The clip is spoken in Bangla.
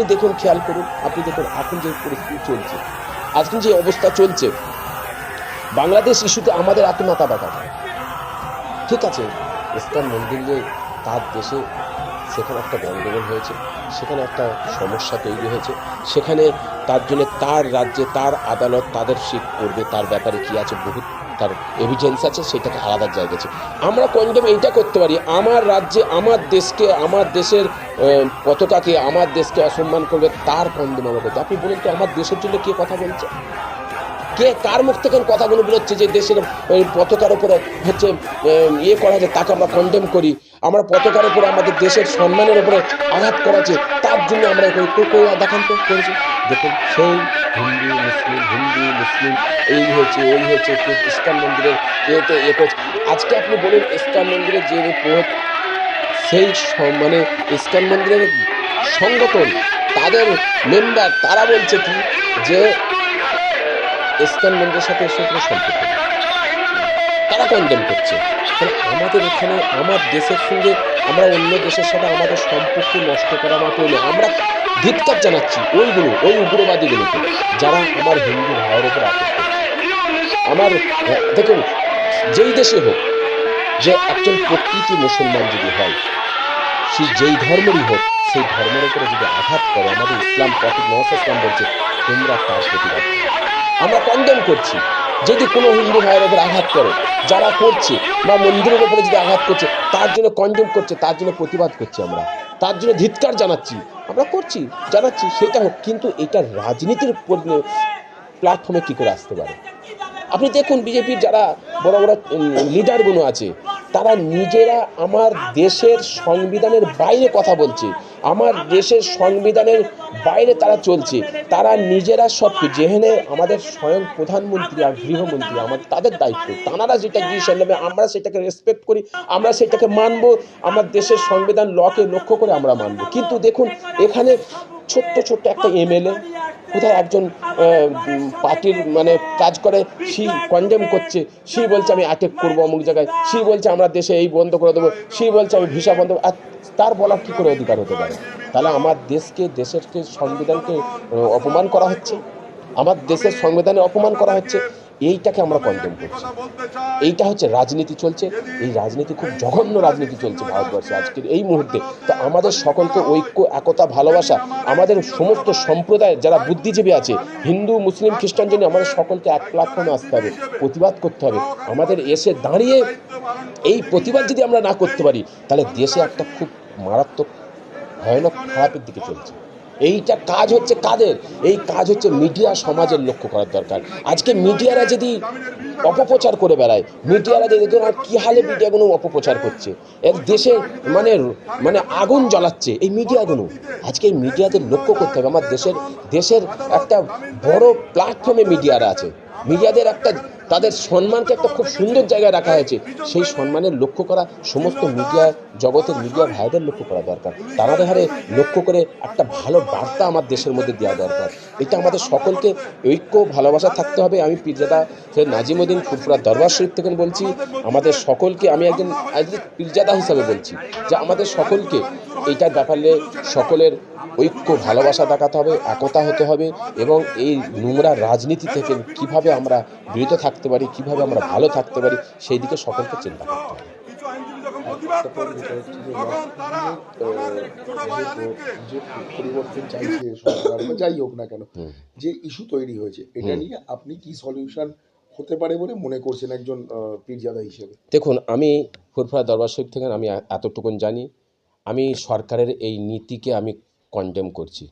আপনি দেখুন, খেয়াল করুন, আপনি দেখুন এখন যে পরিস্থিতি চলছে আজকে যে অবস্থা চলছে, বাংলাদেশ ইস্যুতে আমাদের এত মাথা ব্যথা। ঠিক আছে ইস্কন মন্দিরে তার দেশে সেখানে একটা গণ্ডগোল হয়েছে, সেখানে একটা সমস্যা তৈরি হয়েছে, সেখানে তার জন্য তার রাজ্যে তার আদালত তাদের শিখ করবে, তার ব্যাপারে কি আছে বহুত তার এভিডেন্স আছে, সেটাকে আলাদা জায়গা আছে আমরা কন্ডেম এইটা করতে পারি, আমার রাজ্যে, আমার দেশকে, আমার দেশের পতাকাকে, আমার দেশকে অসম্মান করবে তার কন্ডেম আমরা করতে আপনি বলুন তো, আমার দেশের জন্য কে কথা বলছে? কে কার মুখ থেকে কথাগুলো বেরোচ্ছে যে দেশের পতাকার উপরে হচ্ছে ইয়ে করা যায় তাকে আমরা কন্ডেম করি। আমরা পতাকার উপরে, আমাদের দেশের সম্মানের উপরে আঘাত করাছে তার জন্য আমরা দেখান তো করেছি দেখুন, সেই হিন্দু, মুসলিম হিন্দু, মুসলিম, এই হয়েছে, ওই হয়েছে ইস্কন মন্দিরের এতে এ করছে। আজকে আপনি বলুন ইস্কন মন্দিরের যে পোহত সেই মানে ইস্কন মন্দিরের সংগঠন, তাদের মেম্বার তারা বলছে কি, যে ইস্কন মন্দিরের সাথে কোনো সম্পর্ক তারা কন্ডেম করছে। তাহলে আমাদের এখানে, আমার দেশের সঙ্গে আমরা অন্য দেশের সাথে আমাদের সম্পর্ক নষ্ট করা মাত্র নয় আমরা ধিক্কার জানাচ্ছি ওইগুলো, ওই উগ্রবাদীগুলোকে, যারা আমার হিন্দু ভাইয়ের উপর করছে। আমার দেখুন, যেই দেশে হোক, যে একজন প্রকৃতি মুসলমান যদি হয়, সে যেই ধর্মেরই হোক, সেই ধর্মের উপরে যদি আঘাত করে, আমাদের ইসলাম প্রতীক মহাস ইসলাম বলছে তোমরা তার প্রতিবাদ আমরা কন্ডেম করছি, যদি কোনো হিন্দু ভাইয়ের উপর আঘাত করে, যারা করছে, বা মন্দিরের উপরে যদি আঘাত করছে, তার জন্য কন্ডেম করছে, তার জন্য প্রতিবাদ করছি আমরা। তার জন্য ধিৎকার জানাচ্ছি। আমরা করছি, জানাচ্ছি, সেটা হোক, কিন্তু এটা রাজনীতির প্ল্যাটফর্মে কী করে আসতে পারে? আপনি দেখুন, বিজেপির যারা বড় বড় লিডারগুলো আছে তারা নিজেরা আমার দেশের সংবিধানের বাইরে কথা বলছে। আমার দেশের সংবিধানের বাইরে তারা চলছে। তারা নিজেরা সব যেখানে আমাদের স্বয়ং প্রধানমন্ত্রী আর গৃহমন্ত্রী, আমার তাদের দায়িত্ব। তারা যেটা ডিসিশন নেবে, আমরা সেটাকে রেসপেক্ট করি, আমরা সেটাকে মানব, আমার দেশের সংবিধান লকে লক্ষ্য করে আমরা মানব। কিন্তু দেখুন, এখানে ছোট্ট ছোট্ট একটা এমএলএ কোথায় একজন পার্টির মানে কাজ করে, সি কন্ডেম করছে। সি বলছে, আমি অ্যাটেক করব অমুক জায়গায়। সি বলছে, আমরা দেশে এই বন্ধ করে দেবো। সি বলছে, আমি ভিসা বন্ধ আর তার বলার কী করে অধিকার হতে পারে? তাহলে আমার দেশকে দেশের সংবিধানকে অপমান করা হচ্ছে? আমার দেশের সংবিধানে অপমান করা হচ্ছে? এইটাকে আমরা কন্ডেম করছি। এইটা হচ্ছে রাজনীতি চলছে। এই রাজনীতি খুব জঘন্য রাজনীতি চলছে ভারতবর্ষে আজকের এই মুহূর্তে। তো আমাদের সকলকে ঐক্য, একতা, ভালোবাসা, আমাদের সমস্ত সম্প্রদায় যারা বুদ্ধিজীবী আছে, হিন্দু, মুসলিম, খ্রিস্টান জন্য আমাদের সকলকে এক প্ল্যাটফর্মে আসতে হবে, প্রতিবাদ করতে হবে। আমাদের এসে দাঁড়িয়ে এই প্রতিবাদ যদি আমরা না করতে পারি, তাহলে দেশে একটা খুব মারাত্মক, ভয়ানক খারাপের দিকে চলছে। এইটা কাজ হচ্ছে কাদের? এই কাজ হচ্ছে মিডিয়া সমাজের লক্ষ্য করার দরকার। আজকে মিডিয়ারা যদি অপপ্রচার করে বেড়ায়, মিডিয়ারা যদি আর কী হালে মিডিয়াগুলো অপপ্রচার করছে। এর দেশে মানে মানে আগুন জ্বালাচ্ছে এই মিডিয়াগুলো। আজকে এই মিডিয়াদের লক্ষ্য করতে হবে। আমার দেশের দেশের একটা বড় প্ল্যাটফর্মে মিডিয়ারা আছে। মিডিয়াদের একটা তাদের সম্মানকে একটা খুব সুন্দর জায়গায় রাখা হয়েছে। সেই সম্মানের লক্ষ্য করা, সমস্ত মিডিয়া জগতের মিডিয়া ভাইদের লক্ষ্য করা দরকার। তারা হারে লক্ষ্য করে একটা ভালো বার্তা আমার দেশের মধ্যে দেওয়া দরকার। এটা আমাদের সকলকে ঐক্য, ভালোবাসা থাকতে হবে। আমি পীরজাদা সে নাজিমুদ্দিন ফুরফুরা দরবার শরীফ থেকে বলছি, আমাদের সকলকে আমি একজন পীরজাদা হিসাবে বলছি যে আমাদের সকলকে এইটার ব্যাপারে সকলের ঐক্য, ভালোবাসা দেখাতে হবে, একতা হতে হবে এবং এই নোংরা রাজনীতি থেকে কীভাবে আমরা বিরত থাকতে পারি, কীভাবে আমরা ভালো থাকতে পারি, সেই দিকে সকলকে চিন্তা করতে হবে। পরিবর্তন চাইছে সরকার বা যাই হোক না কেন যে ইস্যু তৈরি হয়েছে এটা নিয়ে আপনি কি সলিউশন হতে পারে বলে মনে করছেন একজন পীরজাদা হিসেবে? দেখুন আমি ফুরফুরা দরবার শরীফ থেকে আমি এতটুকুন জানি আমি সরকারের এই নীতিকে আমি কন্ডেম করছি।